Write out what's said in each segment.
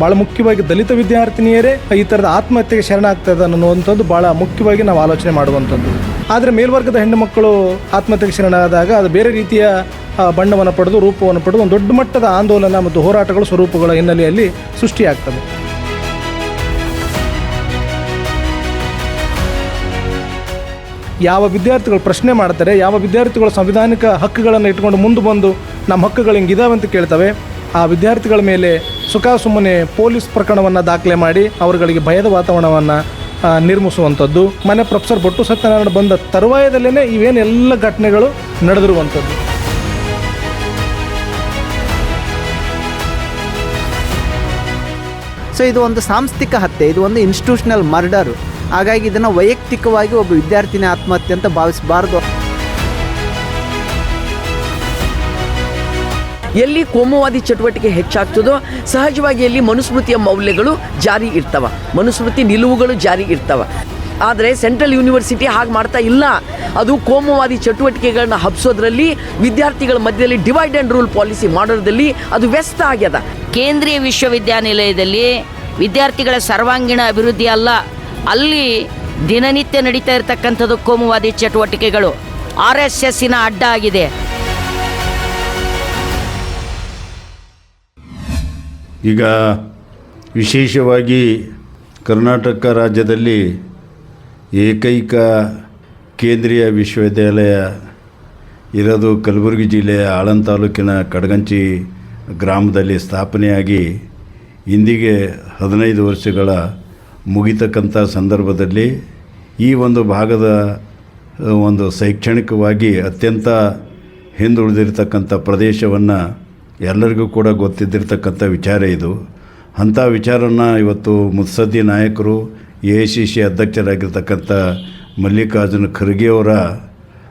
ಭಾಳ ಮುಖ್ಯವಾಗಿ ದಲಿತ ವಿದ್ಯಾರ್ಥಿನಿಯರೇ ಈ ಥರದ ಆತ್ಮಹತ್ಯೆಗೆ ಶರಣಾಗ್ತದೆ ಅನ್ನುವಂಥದ್ದು ಭಾಳ ಮುಖ್ಯವಾಗಿ ನಾವು ಆಲೋಚನೆ ಮಾಡುವಂಥದ್ದು. ಆದರೆ ಮೇಲ್ವರ್ಗದ ಹೆಣ್ಣು ಮಕ್ಕಳು ಆತ್ಮಹತ್ಯೆಗೆ ಶರಣಾದಾಗ ಅದು ಬೇರೆ ರೀತಿಯ ಬಣ್ಣವನ್ನು ಪಡೆದು, ರೂಪವನ್ನು ಪಡೆದು ಒಂದು ದೊಡ್ಡ ಮಟ್ಟದ ಆಂದೋಲನ ಮತ್ತು ಹೋರಾಟಗಳು ಸ್ವರೂಪಗಳ ಹಿನ್ನೆಲೆಯಲ್ಲಿ ಸೃಷ್ಟಿಯಾಗ್ತದೆ ಯಾವ ವಿದ್ಯಾರ್ಥಿಗಳು ಪ್ರಶ್ನೆ ಮಾಡ್ತಾರೆ, ಯಾವ ವಿದ್ಯಾರ್ಥಿಗಳು ಸಂವಿಧಾನಿಕ ಹಕ್ಕುಗಳನ್ನು ಇಟ್ಕೊಂಡು ಮುಂದೆ ಬಂದು ನಮ್ಮ ಹಕ್ಕುಗಳು ಹಿಂಗಿದಾವೆ ಅಂತ ಕೇಳ್ತವೆ ಆ ವಿದ್ಯಾರ್ಥಿಗಳ ಮೇಲೆ ಸುಖ ಸುಮ್ಮನೆ ಪೊಲೀಸ್ ಪ್ರಕರಣವನ್ನು ದಾಖಲೆ ಮಾಡಿ ಅವರುಗಳಿಗೆ ಭಯದ ವಾತಾವರಣವನ್ನು ನಿರ್ಮಿಸುವಂಥದ್ದು. ಮನೆ ಪ್ರೊಫೆಸರ್ ಬೊಟ್ಟು ಸತ್ಯನಾರಾಯಣ ಬಂದ ತರುವಾಯದಲ್ಲೇ ಇವೇನೆಲ್ಲ ಘಟನೆಗಳು ನಡೆದಿರುವಂಥದ್ದು. ಸೊ ಇದು ಒಂದು ಸಾಂಸ್ಥಿಕ ಹತ್ಯೆ, ಇದು ಒಂದು ಇನ್ಸ್ಟಿಟ್ಯೂಷನಲ್ ಮರ್ಡರ್ ಹಾಗಾಗಿ ಇದನ್ನು ವೈಯಕ್ತಿಕವಾಗಿ ಒಬ್ಬ ವಿದ್ಯಾರ್ಥಿನಿ ಆತ್ಮಹತ್ಯೆ ಅಂತ ಭಾವಿಸಬಾರ್ದು. ಎಲ್ಲಿ ಕೋಮುವಾದಿ ಚಟುವಟಿಕೆ ಹೆಚ್ಚಾಗ್ತದೋ, ಸಹಜವಾಗಿ ಎಲ್ಲಿ ಮನುಸ್ಮೃತಿಯ ಮೌಲ್ಯಗಳು ಜಾರಿ ಇರ್ತವ. ಮನುಸ್ಮೃತಿ ನಿಲುವುಗಳು ಜಾರಿ ಇರ್ತವ. ಆದರೆ ಸೆಂಟ್ರಲ್ ಯೂನಿವರ್ಸಿಟಿ ಹಾಗೆ ಮಾಡ್ತಾ ಇಲ್ಲ. ಅದು ಕೋಮುವಾದಿ ಚಟುವಟಿಕೆಗಳನ್ನ ಹಬ್ಸೋದ್ರಲ್ಲಿ ವಿದ್ಯಾರ್ಥಿಗಳ ಮಧ್ಯದಲ್ಲಿ ಡಿವೈಡ್ ಆ್ಯಂಡ್ ರೂಲ್ ಪಾಲಿಸಿ ಮಾಡೋದ್ರಲ್ಲಿ ಅದು ವ್ಯಸ್ತ ಆಗ್ಯದ. ಕೇಂದ್ರೀಯ ವಿಶ್ವವಿದ್ಯಾನಿಲಯದಲ್ಲಿ ವಿದ್ಯಾರ್ಥಿಗಳ ಸರ್ವಾಂಗೀಣ ಅಭಿವೃದ್ಧಿ ಅಲ್ಲ, ಅಲ್ಲಿ ದಿನನಿತ್ಯ ನಡೀತಾ ಇರತಕ್ಕಂಥದ್ದು ಕೋಮುವಾದಿ ಚಟುವಟಿಕೆಗಳು. ಆರ್ ಎಸ್ ಎಸ್ಸಿನ ಅಡ್ಡ ಆಗಿದೆ. ಈಗ ವಿಶೇಷವಾಗಿ ಕರ್ನಾಟಕ ರಾಜ್ಯದಲ್ಲಿ ಏಕೈಕ ಕೇಂದ್ರೀಯ ವಿಶ್ವವಿದ್ಯಾಲಯ ಇರೋದು ಕಲಬುರಗಿ ಜಿಲ್ಲೆಯ ಆಳಂದ ತಾಲೂಕಿನ ಕಡಗಂಚಿ ಗ್ರಾಮದಲ್ಲಿ ಸ್ಥಾಪನೆಯಾಗಿ ಇಂದಿಗೆ ಹದಿನೈದು ವರ್ಷಗಳ ಮುಗಿತಕ್ಕಂಥ ಸಂದರ್ಭದಲ್ಲಿ ಈ ಒಂದು ಭಾಗದ ಒಂದು ಶೈಕ್ಷಣಿಕವಾಗಿ ಅತ್ಯಂತ ಹಿಂದುಳಿದಿರ್ತಕ್ಕಂಥ ಪ್ರದೇಶವನ್ನು ಎಲ್ಲರಿಗೂ ಕೂಡ ಗೊತ್ತಿದ್ದಿರ್ತಕ್ಕಂಥ ವಿಚಾರ ಇದು. ಅಂಥ ವಿಚಾರನ ಇವತ್ತು ಮುತ್ಸದ್ದಿ ನಾಯಕರು, ಎ ಐ ಸಿ ಸಿ ಅಧ್ಯಕ್ಷರಾಗಿರ್ತಕ್ಕಂಥ ಮಲ್ಲಿಕಾರ್ಜುನ ಖರ್ಗೆಯವರ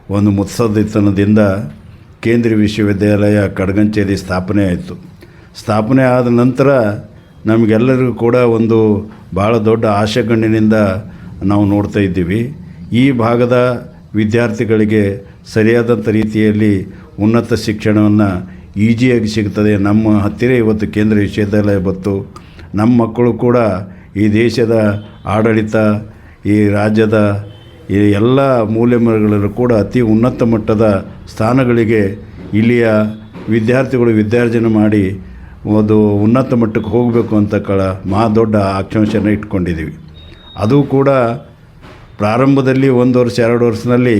ಒಂದು ಮುತ್ಸದ್ದಿತನದಿಂದ ಕೇಂದ್ರೀಯ ವಿಶ್ವವಿದ್ಯಾಲಯ ಕಡಗಂಚೇರಿ ಸ್ಥಾಪನೆ ಆಯಿತು. ಸ್ಥಾಪನೆ ಆದ ನಂತರ ನಮಗೆಲ್ಲರಿಗೂ ಕೂಡ ಒಂದು ಭಾಳ ದೊಡ್ಡ ಆಶೆಗಣ್ಣಿನಿಂದ ನಾವು ನೋಡ್ತಾ ಇದ್ದೀವಿ. ಈ ಭಾಗದ ವಿದ್ಯಾರ್ಥಿಗಳಿಗೆ ಸರಿಯಾದಂಥ ರೀತಿಯಲ್ಲಿ ಉನ್ನತ ಶಿಕ್ಷಣವನ್ನು ಈಜಿಯಾಗಿ ಸಿಗ್ತದೆ ನಮ್ಮ ಹತ್ತಿರ ಇವತ್ತು ಕೇಂದ್ರ ವಿಶ್ವವಿದ್ಯಾಲಯ ಬಂತು. ನಮ್ಮ ಮಕ್ಕಳು ಕೂಡ ಈ ದೇಶದ ಆಡಳಿತ, ಈ ರಾಜ್ಯದ ಈ ಎಲ್ಲ ಮೂಲೆಮರಗಳಲ್ಲೂ ಕೂಡ ಅತಿ ಉನ್ನತ ಮಟ್ಟದ ಸ್ಥಾನಗಳಿಗೆ ಇಲ್ಲಿಯ ವಿದ್ಯಾರ್ಥಿಗಳು ವಿದ್ಯಾರ್ಜನೆ ಮಾಡಿ ಒಂದು ಉನ್ನತ ಮಟ್ಟಕ್ಕೆ ಹೋಗಬೇಕು ಅಂತ ಕಳ ಮಹಾ ದೊಡ್ಡ ಆಕಾಂಕ್ಷೆನ ಇಟ್ಕೊಂಡಿದ್ದೀವಿ. ಅದು ಕೂಡ ಪ್ರಾರಂಭದಲ್ಲಿ ಒಂದು ವರ್ಷ, ಎರಡು ವರ್ಷದಲ್ಲಿ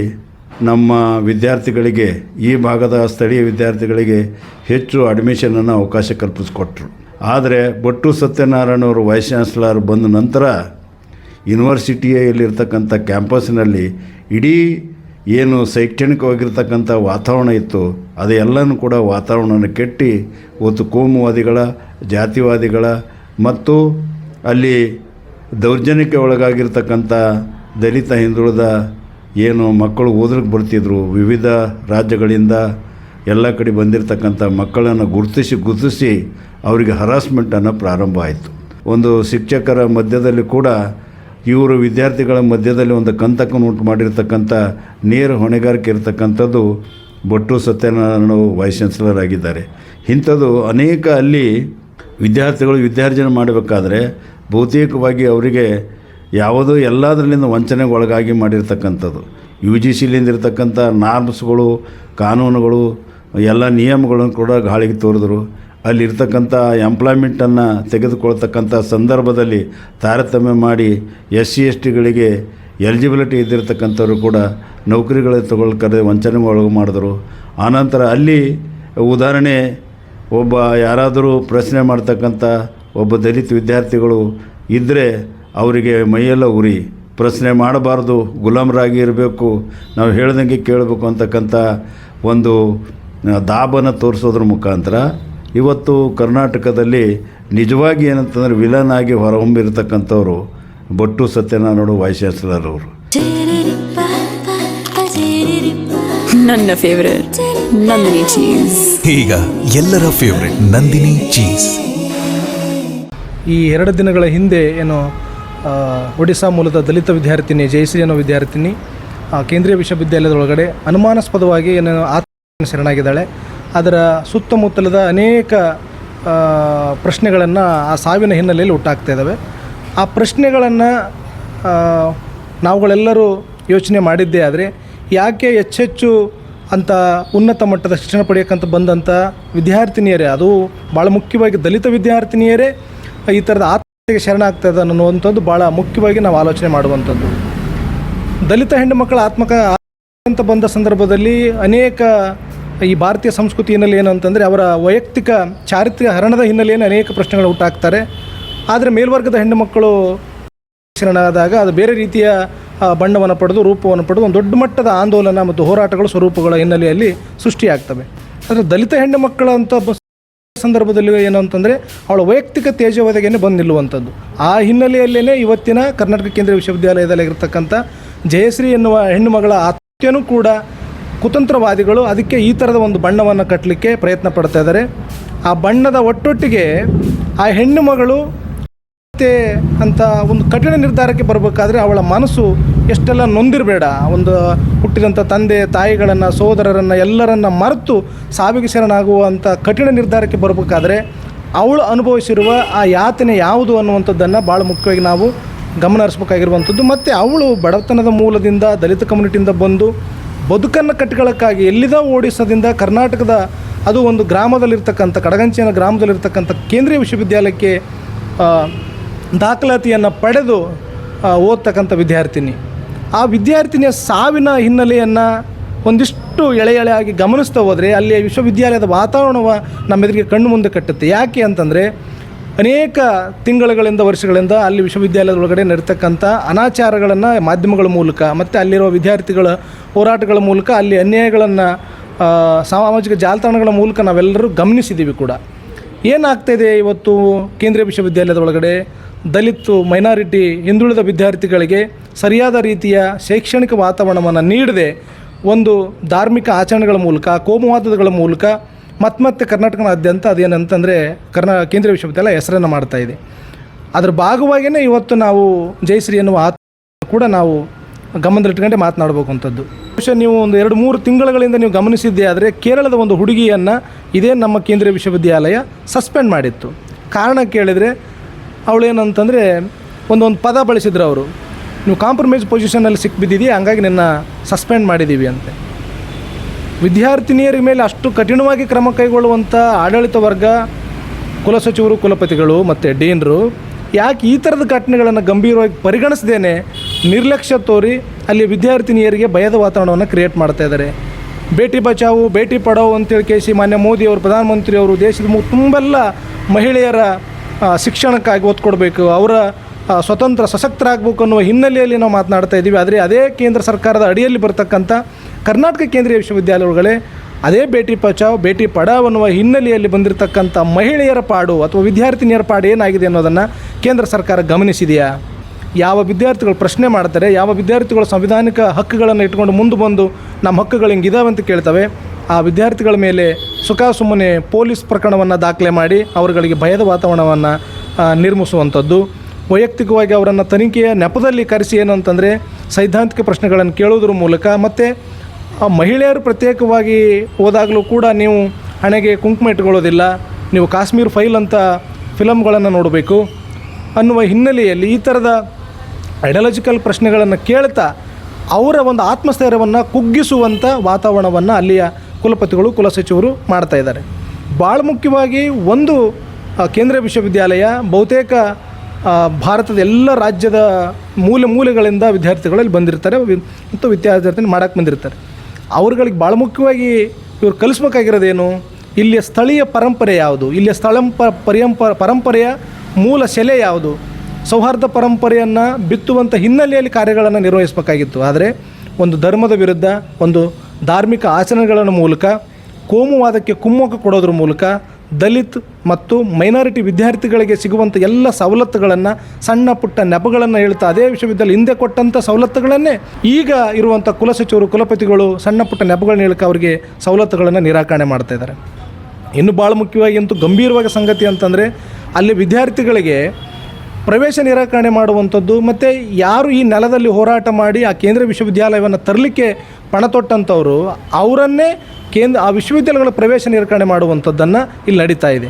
ನಮ್ಮ ವಿದ್ಯಾರ್ಥಿಗಳಿಗೆ, ಈ ಭಾಗದ ಸ್ಥಳೀಯ ವಿದ್ಯಾರ್ಥಿಗಳಿಗೆ ಹೆಚ್ಚು ಅಡ್ಮಿಷನನ್ನು ಅವಕಾಶ ಕಲ್ಪಿಸಿಕೊಟ್ರು. ಆದರೆ ಬೊಟ್ಟು ಸತ್ಯನಾರಾಯಣ ಅವರು ವೈಸ್ ಚಾನ್ಸಲರ್ ಬಂದ ನಂತರ ಯೂನಿವರ್ಸಿಟಿಯಲ್ಲಿರ್ತಕ್ಕಂಥ ಕ್ಯಾಂಪಸ್ನಲ್ಲಿ ಇಡೀ ಏನು ಶೈಕ್ಷಣಿಕವಾಗಿರ್ತಕ್ಕಂಥ ವಾತಾವರಣ ಇತ್ತು. ಅದೆಲ್ಲನೂ ಕೂಡ ವಾತಾವರಣನ ಕೆಟ್ಟಿ. ಒತ್ತು ಕೋಮುವಾದಿಗಳ, ಜಾತಿವಾದಿಗಳ ಮತ್ತು ಅಲ್ಲಿ ದೌರ್ಜನ್ಯಕ್ಕೆ ಒಳಗಾಗಿರ್ತಕ್ಕಂಥ ದಲಿತ ಹಿಂದುಳಿದ ಏನು ಮಕ್ಕಳು ಓದಲಿಕ್ಕೆ ಬರ್ತಿದ್ರು, ವಿವಿಧ ರಾಜ್ಯಗಳಿಂದ ಎಲ್ಲ ಕಡೆ ಬಂದಿರತಕ್ಕಂಥ ಮಕ್ಕಳನ್ನು ಗುರುತಿಸಿ ಗುರುತಿಸಿ ಅವರಿಗೆ ಹರಾಸ್ಮೆಂಟನ್ನು ಪ್ರಾರಂಭ ಆಯಿತು. ಒಂದು ಶಿಕ್ಷಕರ ಮಧ್ಯದಲ್ಲಿ ಕೂಡ ಇವರು ವಿದ್ಯಾರ್ಥಿಗಳ ಮಧ್ಯದಲ್ಲಿ ಒಂದು ಕಂತಕನ್ನು ಉಂಟು ಮಾಡಿರ್ತಕ್ಕಂಥ ನೇರ ಹೊಣೆಗಾರಿಕೆ ಇರತಕ್ಕಂಥದ್ದು ಬೊಟ್ಟು ಸತ್ಯನಾರಾಯಣ ವೈಸ್ ಚಾನ್ಸಲರ್ ಆಗಿದ್ದಾರೆ. ಇಂಥದ್ದು ಅನೇಕ ಅಲ್ಲಿ ವಿದ್ಯಾರ್ಥಿಗಳು ವಿದ್ಯಾರ್ಜನೆ ಮಾಡಬೇಕಾದ್ರೆ ಬಹುತೇಕವಾಗಿ ಅವರಿಗೆ ಯಾವುದೋ ಎಲ್ಲದರಲ್ಲಿಂದ ವಂಚನೆಗೆ ಒಳಗಾಗಿ ಮಾಡಿರ್ತಕ್ಕಂಥದ್ದು. ಯು ಜಿ ಸಿಲಿಂದ ಇರತಕ್ಕಂಥ ನಾರ್ಮ್ಸ್ಗಳು, ಕಾನೂನುಗಳು, ಎಲ್ಲ ನಿಯಮಗಳನ್ನು ಕೂಡ ಗಾಳಿಗೆ ತೋರಿದ್ರು. ಅಲ್ಲಿರ್ತಕ್ಕಂಥ ಎಂಪ್ಲಾಯ್ಮೆಂಟನ್ನು ತೆಗೆದುಕೊಳ್ತಕ್ಕಂಥ ಸಂದರ್ಭದಲ್ಲಿ ತಾರತಮ್ಯ ಮಾಡಿ ಎಸ್ ಸಿ ಎಸ್ ಟಿಗಳಿಗೆ ಎಲಿಜಿಬಿಲಿಟಿ ಇದ್ದಿರ್ತಕ್ಕಂಥವ್ರು ಕೂಡ ನೌಕರಿಗಳ ತಗೊಳ್ಕರೆ ವಂಚನೆ ಒಳಗೆ ಮಾಡಿದ್ರು. ಆನಂತರ ಅಲ್ಲಿ ಉದಾಹರಣೆ, ಒಬ್ಬ ಯಾರಾದರೂ ಪ್ರಶ್ನೆ ಮಾಡ್ತಕ್ಕಂಥ ಒಬ್ಬ ದಲಿತ ವಿದ್ಯಾರ್ಥಿಗಳು ಇದ್ದರೆ ಅವರಿಗೆ ಮೈಯೆಲ್ಲ ಉರಿ. ಪ್ರಶ್ನೆ ಮಾಡಬಾರ್ದು ಗುಲಾಮರಾಗಿ ಇರಬೇಕು ನಾವು ಹೇಳ್ದಂಗೆ ಕೇಳಬೇಕು ಅಂತಕ್ಕಂಥ ಒಂದು ದಾಬನ ತೋರಿಸೋದ್ರ ಮುಖಾಂತರ ಇವತ್ತು ಕರ್ನಾಟಕದಲ್ಲಿ ನಿಜವಾಗಿ ಏನಂತಂದರೆ ವಿಲನ್ ಆಗಿ ಹೊರಹೊಮ್ಮಿರ್ತಕ್ಕಂಥವ್ರು ಬಟ್ಟು ಸತ್ಯನಾರಾಯಣ ವೈಸ್ ಚಾನ್ಸಲರ್ ಅವರು ನನ್ನ ಫೇವರೇಟ್ ನಂದಿನಿ ಚೀಸ್ ಈಗ ಎಲ್ಲರ ಫೇವರೆಟ್ ನಂದಿನಿ ಚೀಸ್ ಈ ಎರಡು ದಿನಗಳ ಹಿಂದೆ ಏನು ಒಡಿಶಾ ಮೂಲದ ದಲಿತ ವಿದ್ಯಾರ್ಥಿನಿ ಜಯಶ್ರೀ ಅನ್ನೋ ವಿದ್ಯಾರ್ಥಿನಿ ಕೇಂದ್ರೀಯ ವಿಶ್ವವಿದ್ಯಾಲಯದ ಒಳಗಡೆ ಅನುಮಾನಾಸ್ಪದವಾಗಿ ಏನು ಆತ್ಮ ಶರಣಾಗಿದ್ದಾಳೆ ಅದರ ಸುತ್ತಮುತ್ತಲದ ಅನೇಕ ಪ್ರಶ್ನೆಗಳನ್ನು ಆ ಸಾವಿನ ಹಿನ್ನೆಲೆಯಲ್ಲಿ ಹುಟ್ಟಾಗ್ತಾ ಇದ್ದಾವೆ. ಆ ಪ್ರಶ್ನೆಗಳನ್ನು ನಾವುಗಳೆಲ್ಲರೂ ಯೋಚನೆ ಮಾಡಿದ್ದೇ ಆದರೆ, ಯಾಕೆ ಹೆಚ್ಚೆಚ್ಚು ಅಂತ ಉನ್ನತ ಮಟ್ಟದ ಶಿಕ್ಷಣ ಪಡೆಯೋಕ್ಕಂತ ಬಂದಂಥ ವಿದ್ಯಾರ್ಥಿನಿಯರೇ, ಅದು ಭಾಳ ಮುಖ್ಯವಾಗಿ ದಲಿತ ವಿದ್ಯಾರ್ಥಿನಿಯರೇ, ಈ ಥರದ ಆತ್ಮಹತ್ಯೆಗೆ ಶರಣಾಗ್ತದೆ ಅನ್ನುವಂಥದ್ದು ಭಾಳ ಮುಖ್ಯವಾಗಿ ನಾವು ಆಲೋಚನೆ ಮಾಡುವಂಥದ್ದು. ದಲಿತ ಹೆಣ್ಣು ಮಕ್ಕಳ ಆತ್ಮಕ ಅಂತ ಬಂದ ಸಂದರ್ಭದಲ್ಲಿ ಅನೇಕ ಈ ಭಾರತೀಯ ಸಂಸ್ಕೃತಿ ಹಿನ್ನೆಲೆ ಏನು ಅಂತಂದರೆ ಅವರ ವೈಯಕ್ತಿಕ ಚಾರಿತ್ರ್ಯ ಹರಣದ ಹಿನ್ನೆಲೆಯಲ್ಲಿ ಅನೇಕ ಪ್ರಶ್ನೆಗಳು ಉಂಟಾಗ್ತಾರೆ. ಆದರೆ ಮೇಲ್ವರ್ಗದ ಹೆಣ್ಣುಮಕ್ಕಳು ಶರಣಾದಾಗ ಅದು ಬೇರೆ ರೀತಿಯ ಬಣ್ಣವನ್ನು ಪಡೆದು, ರೂಪವನ್ನು ಪಡೆದು ಒಂದು ದೊಡ್ಡ ಮಟ್ಟದ ಆಂದೋಲನ ಮತ್ತು ಹೋರಾಟಗಳು ಸ್ವರೂಪಗಳ ಹಿನ್ನೆಲೆಯಲ್ಲಿ ಸೃಷ್ಟಿಯಾಗ್ತವೆ. ಆದರೆ ದಲಿತ ಹೆಣ್ಣು ಮಕ್ಕಳ ಅಂತ ಸಂದರ್ಭದಲ್ಲಿ ಏನು ಅಂತಂದರೆ, ಅವಳ ವೈಯಕ್ತಿಕ ತೇಜೋವಧೆಗೆ ಬಂದು ನಿಲ್ಲುವಂಥದ್ದು ಆ ಹಿನ್ನೆಲೆಯಲ್ಲೇ ಇವತ್ತಿನ ಕರ್ನಾಟಕ ಕೇಂದ್ರೀಯ ವಿಶ್ವವಿದ್ಯಾಲಯದಲ್ಲಿ ಇರತಕ್ಕಂಥ ಜಯಶ್ರೀ ಎನ್ನುವ ಹೆಣ್ಣುಮಗಳ ಮಗಳ ಆತ್ಮಹತ್ಯೆನೂ ಕೂಡ ಕುತಂತ್ರವಾದಿಗಳು ಅದಕ್ಕೆ ಈ ಥರದ ಒಂದು ಬಣ್ಣವನ್ನು ಕಟ್ಟಲಿಕ್ಕೆ ಪ್ರಯತ್ನ ಪಡ್ತಾ ಇದ್ದಾರೆ. ಆ ಬಣ್ಣದ ಒಟ್ಟೊಟ್ಟಿಗೆ ಆ ಹೆಣ್ಣು ಮಗಳು ಮತ್ತೆ ಅಂತ ಒಂದು ಕಠಿಣ ನಿರ್ಧಾರಕ್ಕೆ ಬರಬೇಕಾದ್ರೆ ಅವಳ ಮನಸ್ಸು ಎಷ್ಟೆಲ್ಲ ನೊಂದಿರಬೇಡ. ಒಂದು ಹುಟ್ಟಿದಂಥ ತಂದೆ, ತಾಯಿಗಳನ್ನು, ಸೋದರರನ್ನು ಎಲ್ಲರನ್ನ ಮರೆತು ಸಾವಿಗೆ ಶರಣಾಗುವಂಥ ಕಠಿಣ ನಿರ್ಧಾರಕ್ಕೆ ಬರಬೇಕಾದ್ರೆ ಅವಳು ಅನುಭವಿಸಿರುವ ಆ ಯಾತನೆ ಯಾವುದು ಅನ್ನುವಂಥದ್ದನ್ನು ಭಾಳ ಮುಖ್ಯವಾಗಿ ನಾವು ಗಮನ ಹರಿಸ್ಬೇಕಾಗಿರುವಂಥದ್ದು. ಮತ್ತು ಅವಳು ಬಡತನದ ಮೂಲದಿಂದ, ದಲಿತ ಕಮ್ಯುನಿಟಿಯಿಂದ ಬಂದು ಬದುಕನ್ನು ಕಟ್ಟಿಕೊಳ್ಳೋಕ್ಕಾಗಿ ಎಲ್ಲಿದ ಓಡಿಸೋದಿಂದ ಕರ್ನಾಟಕದ ಅದು ಒಂದು ಗ್ರಾಮದಲ್ಲಿರ್ತಕ್ಕಂಥ ಕಡಗಂಚಿನ ಗ್ರಾಮದಲ್ಲಿರ್ತಕ್ಕಂಥ ಕೇಂದ್ರೀಯ ವಿಶ್ವವಿದ್ಯಾಲಯಕ್ಕೆ ದಾಖಲಾತಿಯನ್ನು ಪಡೆದು ಓದ್ತಕ್ಕಂಥ ವಿದ್ಯಾರ್ಥಿನಿ. ಆ ವಿದ್ಯಾರ್ಥಿನಿಯ ಸಾವಿನ ಹಿನ್ನೆಲೆಯನ್ನು ಒಂದಿಷ್ಟು ಎಳೆ ಎಳೆಯಾಗಿ ಗಮನಿಸ್ತಾ ಹೋದರೆ ಅಲ್ಲಿ ವಿಶ್ವವಿದ್ಯಾಲಯದ ವಾತಾವರಣವ ನಮ್ಮೆದುರಿಗೆ ಕಣ್ಣು ಮುಂದೆ ಕಟ್ಟುತ್ತೆ. ಯಾಕೆ ಅಂತಂದರೆ, ಅನೇಕ ತಿಂಗಳುಗಳಿಂದ ವರ್ಷಗಳಿಂದ ಅಲ್ಲಿ ವಿಶ್ವವಿದ್ಯಾಲಯದ ಒಳಗಡೆ ನಡೀತಕ್ಕಂಥ ಅನಾಚಾರಗಳನ್ನು ಮಾಧ್ಯಮಗಳ ಮೂಲಕ ಮತ್ತು ಅಲ್ಲಿರುವ ವಿದ್ಯಾರ್ಥಿಗಳ ಹೋರಾಟಗಳ ಮೂಲಕ ಅಲ್ಲಿ ಅನ್ಯಾಯಗಳನ್ನು ಸಾಮಾಜಿಕ ಜಾಲತಾಣಗಳ ಮೂಲಕ ನಾವೆಲ್ಲರೂ ಗಮನಿಸಿದ್ದೀವಿ ಕೂಡ. ಏನಾಗ್ತಾಯಿದೆ ಇವತ್ತು ಕೇಂದ್ರೀಯ ವಿಶ್ವವಿದ್ಯಾಲಯದ ಒಳಗಡೆ? ದಲಿತು ಮೈನಾರಿಟಿ ಹಿಂದುಳಿದ ವಿದ್ಯಾರ್ಥಿಗಳಿಗೆ ಸರಿಯಾದ ರೀತಿಯ ಶೈಕ್ಷಣಿಕ ವಾತಾವರಣವನ್ನು ನೀಡದೆ ಒಂದು ಧಾರ್ಮಿಕ ಆಚರಣೆಗಳ ಮೂಲಕ, ಕೋಮುವಾದಗಳ ಮೂಲಕ ಮತ್ತೆ ಕರ್ನಾಟಕನಾದ್ಯಂತ ಅದೇನಂತಂದರೆ ಕರ್ನಾ, ಕೇಂದ್ರೀಯ ವಿಶ್ವವಿದ್ಯಾಲಯ ಹೆಸರನ್ನು ಮಾಡ್ತಾ ಇದೆ. ಅದರ ಭಾಗವಾಗಿಯೇ ಇವತ್ತು ನಾವು ಜಯಶ್ರೀ ಎನ್ನುವ ಆತ್ಮ ಕೂಡ ನಾವು ಗಮನದಲ್ಲಿಟ್ಕೊಂಡೆ ಮಾತನಾಡಬೇಕು ಅಂಥದ್ದು ಬಹುಶಃ ನೀವು ಒಂದು ಎರಡು ಮೂರು ತಿಂಗಳುಗಳಿಂದ ನೀವು ಗಮನಿಸಿದ್ದೇ ಆದರೆ ಕೇರಳದ ಒಂದು ಹುಡುಗಿಯನ್ನು ಇದೇ ನಮ್ಮ ಕೇಂದ್ರೀಯ ವಿಶ್ವವಿದ್ಯಾಲಯ ಸಸ್ಪೆಂಡ್ ಮಾಡಿತ್ತು. ಕಾರಣ ಕೇಳಿದರೆ ಅವಳೇನಂತಂದರೆ ಒಂದೊಂದು ಪದ ಬಳಸಿದ್ರು ಅವರು. ನೀವು ಕಾಂಪ್ರಮೈಸ್ ಪೊಸಿಷನಲ್ಲಿ ಸಿಕ್ಬಿದ್ದಿದ್ದೀಯ ಹಂಗಾಗಿ ನಿನ್ನ ಸಸ್ಪೆಂಡ್ ಮಾಡಿದ್ದೀವಿ ಅಂತೆ. ವಿದ್ಯಾರ್ಥಿನಿಯರ ಮೇಲೆ ಅಷ್ಟು ಕಠಿಣವಾಗಿ ಕ್ರಮ ಕೈಗೊಳ್ಳುವಂಥ ಆಡಳಿತ ವರ್ಗ ಕುಲಸಚಿವರು ಕುಲಪತಿಗಳು ಮತ್ತು ಡೀನ್ರು ಯಾಕೆ ಈ ಥರದ ಘಟನೆಗಳನ್ನು ಗಂಭೀರವಾಗಿ ಪರಿಗಣಿಸದೇನೆ? ನಿರ್ಲಕ್ಷ್ಯ ತೋರಿ ಅಲ್ಲಿ ವಿದ್ಯಾರ್ಥಿನಿಯರಿಗೆ ಭಯದ ವಾತಾವರಣವನ್ನು ಕ್ರಿಯೇಟ್ ಮಾಡ್ತಾ ಇದ್ದಾರೆ. ಬೇಟಿ ಬಚಾವು, ಬೇಟಿ ಪಡಾವು ಅಂತೇಳಿ ಕೇಸಿ ಮಾನ್ಯ ಮೋದಿ ಅವರು, ಪ್ರಧಾನಮಂತ್ರಿ ಅವರು ದೇಶದ ತುಂಬೆಲ್ಲ ಮಹಿಳೆಯರ ಶಿಕ್ಷಣಕ್ಕಾಗಿ ಒತ್ತು ಕೊಡಬೇಕು ಅವರ ಸ್ವತಂತ್ರ ಸಶಕ್ತರಾಗಬೇಕು ಅನ್ನುವ ಹಿನ್ನೆಲೆಯಲ್ಲಿ ನಾವು ಮಾತನಾಡ್ತಾ ಇದ್ದೀವಿ ಆದರೆ ಅದೇ ಕೇಂದ್ರ ಸರ್ಕಾರದ ಅಡಿಯಲ್ಲಿ ಬರ್ತಕ್ಕಂಥ ಕರ್ನಾಟಕ ಕೇಂದ್ರೀಯ ವಿಶ್ವವಿದ್ಯಾಲಯಗಳೇ ಅದೇ ಭೇಟಿ ಬಚಾವ್ ಭೇಟಿ ಪಡಾವ್ ಅನ್ನುವ ಹಿನ್ನೆಲೆಯಲ್ಲಿ ಬಂದಿರತಕ್ಕಂಥ ಮಹಿಳೆಯರ ಪಾಡು ಅಥವಾ ವಿದ್ಯಾರ್ಥಿನಿಯರ ಪಾಡು ಏನಾಗಿದೆ ಅನ್ನೋದನ್ನು ಕೇಂದ್ರ ಸರ್ಕಾರ ಗಮನಿಸಿದೆಯಾ? ಯಾವ ವಿದ್ಯಾರ್ಥಿಗಳು ಪ್ರಶ್ನೆ ಮಾಡ್ತಾರೆ, ಯಾವ ವಿದ್ಯಾರ್ಥಿಗಳು ಸಂವಿಧಾನಿಕ ಹಕ್ಕುಗಳನ್ನು ಇಟ್ಕೊಂಡು ಮುಂದೆ ಬಂದು ನಮ್ಮ ಹಕ್ಕುಗಳು ಹಿಂಗಿದಾವೆ ಅಂತ ಕೇಳ್ತವೆ, ಆ ವಿದ್ಯಾರ್ಥಿಗಳ ಮೇಲೆ ಸುಖ ಸುಮ್ಮನೆ ಪೊಲೀಸ್ ಪ್ರಕರಣವನ್ನು ದಾಖಲೆ ಮಾಡಿ ಅವರುಗಳಿಗೆ ಭಯದ ವಾತಾವರಣವನ್ನು ನಿರ್ಮಿಸುವಂಥದ್ದು. ವೈಯಕ್ತಿಕವಾಗಿ ಅವರನ್ನು ತನಿಖೆಯ ನೆಪದಲ್ಲಿ ಕರೆಸಿ ಏನು ಅಂತಂದರೆ ಸೈದ್ಧಾಂತಿಕ ಪ್ರಶ್ನೆಗಳನ್ನು ಕೇಳೋದ್ರ ಮೂಲಕ ಮತ್ತು ಆ ಮಹಿಳೆಯರು ಪ್ರತ್ಯೇಕವಾಗಿ ಹೋದಾಗಲೂ ಕೂಡ ನೀವು ಹಣೆಗೆ ಕುಂಕುಮ ಇಟ್ಕೊಳ್ಳೋದಿಲ್ಲ. ನೀವು ಕಾಶ್ಮೀರ್ ಫೈಲ್ ಅಂತ ಫಿಲಮ್ಗಳನ್ನು ನೋಡಬೇಕು. ಅನ್ನುವ ಹಿನ್ನೆಲೆಯಲ್ಲಿ ಈ ಥರದ ಐಡಿಯಾಲಜಿಕಲ್ ಪ್ರಶ್ನೆಗಳನ್ನು ಕೇಳ್ತಾ ಅವರ ಒಂದು ಆತ್ಮಸ್ಥೈರ್ಯವನ್ನು ಕುಗ್ಗಿಸುವಂಥ ವಾತಾವರಣವನ್ನು ಅಲ್ಲಿಯ ಕುಲಪತಿಗಳು ಕುಲಸಚಿವರು ಮಾಡ್ತಾ ಇದ್ದಾರೆ. ಭಾಳ ಮುಖ್ಯವಾಗಿ ಒಂದು ಕೇಂದ್ರೀಯ ವಿಶ್ವವಿದ್ಯಾಲಯ, ಬಹುತೇಕ ಭಾರತದ ಎಲ್ಲ ರಾಜ್ಯದ ಮೂಲೆ ಮೂಲೆಗಳಿಂದ ವಿದ್ಯಾರ್ಥಿಗಳಲ್ಲಿ ಬಂದಿರ್ತಾರೆ. ಮತ್ತು ವಿದ್ಯಾರ್ಥಿ ಮಾಡೋಕ್ಕೆ ಬಂದಿರ್ತಾರೆ. ಅವ್ರುಗಳಿಗೆ ಭಾಳ ಮುಖ್ಯವಾಗಿ ಇವ್ರು ಕಲಿಸ್ಬೇಕಾಗಿರೋದೇನು? ಇಲ್ಲಿಯ ಸ್ಥಳೀಯ ಪರಂಪರೆ ಯಾವುದು? ಇಲ್ಲಿಯ ಸ್ಥಳಂಪ ಪರ್ಯಂಪ ಪರಂಪರೆಯ ಮೂಲ ಶೆಲೆ ಯಾವುದು? ಸೌಹಾರ್ದ ಪರಂಪರೆಯನ್ನು ಬಿತ್ತುವಂಥ ಹಿನ್ನೆಲೆಯಲ್ಲಿ ಕಾರ್ಯಗಳನ್ನು ನಿರ್ವಹಿಸಬೇಕಾಗಿತ್ತು. ಆದರೆ ಒಂದು ಧರ್ಮದ ವಿರುದ್ಧ, ಒಂದು ಧಾರ್ಮಿಕ ಆಚರಣೆಗಳ ಮೂಲಕ, ಕೋಮುವಾದಕ್ಕೆ ಕುಮ್ಮಕ್ಕು ಕೊಡೋದ್ರ ಮೂಲಕ ದಲಿತ್ ಮತ್ತು ಮೈನಾರಿಟಿ ವಿದ್ಯಾರ್ಥಿಗಳಿಗೆ ಸಿಗುವಂಥ ಎಲ್ಲ ಸವಲತ್ತುಗಳನ್ನು, ಸಣ್ಣ ಪುಟ್ಟ ನೆಪಗಳನ್ನು ಹೇಳ್ತಾ ಅದೇ ವಿಶ್ವವಿದ್ಯಾಲಯ ಹಿಂದೆ ಕೊಟ್ಟಂಥ ಸವಲತ್ತುಗಳನ್ನೇ ಈಗ ಇರುವಂಥ ಕುಲಸಚಿವರು ಕುಲಪತಿಗಳು ಸಣ್ಣ ಪುಟ್ಟ ನೆಪಗಳನ್ನ ಹೇಳಕ್ಕೆ ಅವರಿಗೆ ಸವಲತ್ತುಗಳನ್ನು ನಿರಾಕರಣೆ ಮಾಡ್ತಾ ಇದ್ದಾರೆ. ಇನ್ನು ಭಾಳ ಮುಖ್ಯವಾಗಿ ಅಂತೂ ಗಂಭೀರವಾಗಿ ಸಂಗತಿ ಅಂತಂದರೆ ಅಲ್ಲಿ ವಿದ್ಯಾರ್ಥಿಗಳಿಗೆ ಪ್ರವೇಶ ನಿರಾಕರಣೆ ಮಾಡುವಂಥದ್ದು, ಮತ್ತು ಯಾರು ಈ ನೆಲದಲ್ಲಿ ಹೋರಾಟ ಮಾಡಿ ಆ ಕೇಂದ್ರ ವಿಶ್ವವಿದ್ಯಾಲಯವನ್ನು ತರಲಿಕ್ಕೆ ಪಣ ತೊಟ್ಟಂಥವ್ರು, ಅವರನ್ನೇ ಕೇಂದ್ರ, ಆ ವಿಶ್ವವಿದ್ಯಾಲಯಗಳ ಪ್ರವೇಶ ನಿರಾಕರಣೆ ಮಾಡುವಂಥದ್ದನ್ನು ಇಲ್ಲಿ ನಡೀತಾ ಇದೆ.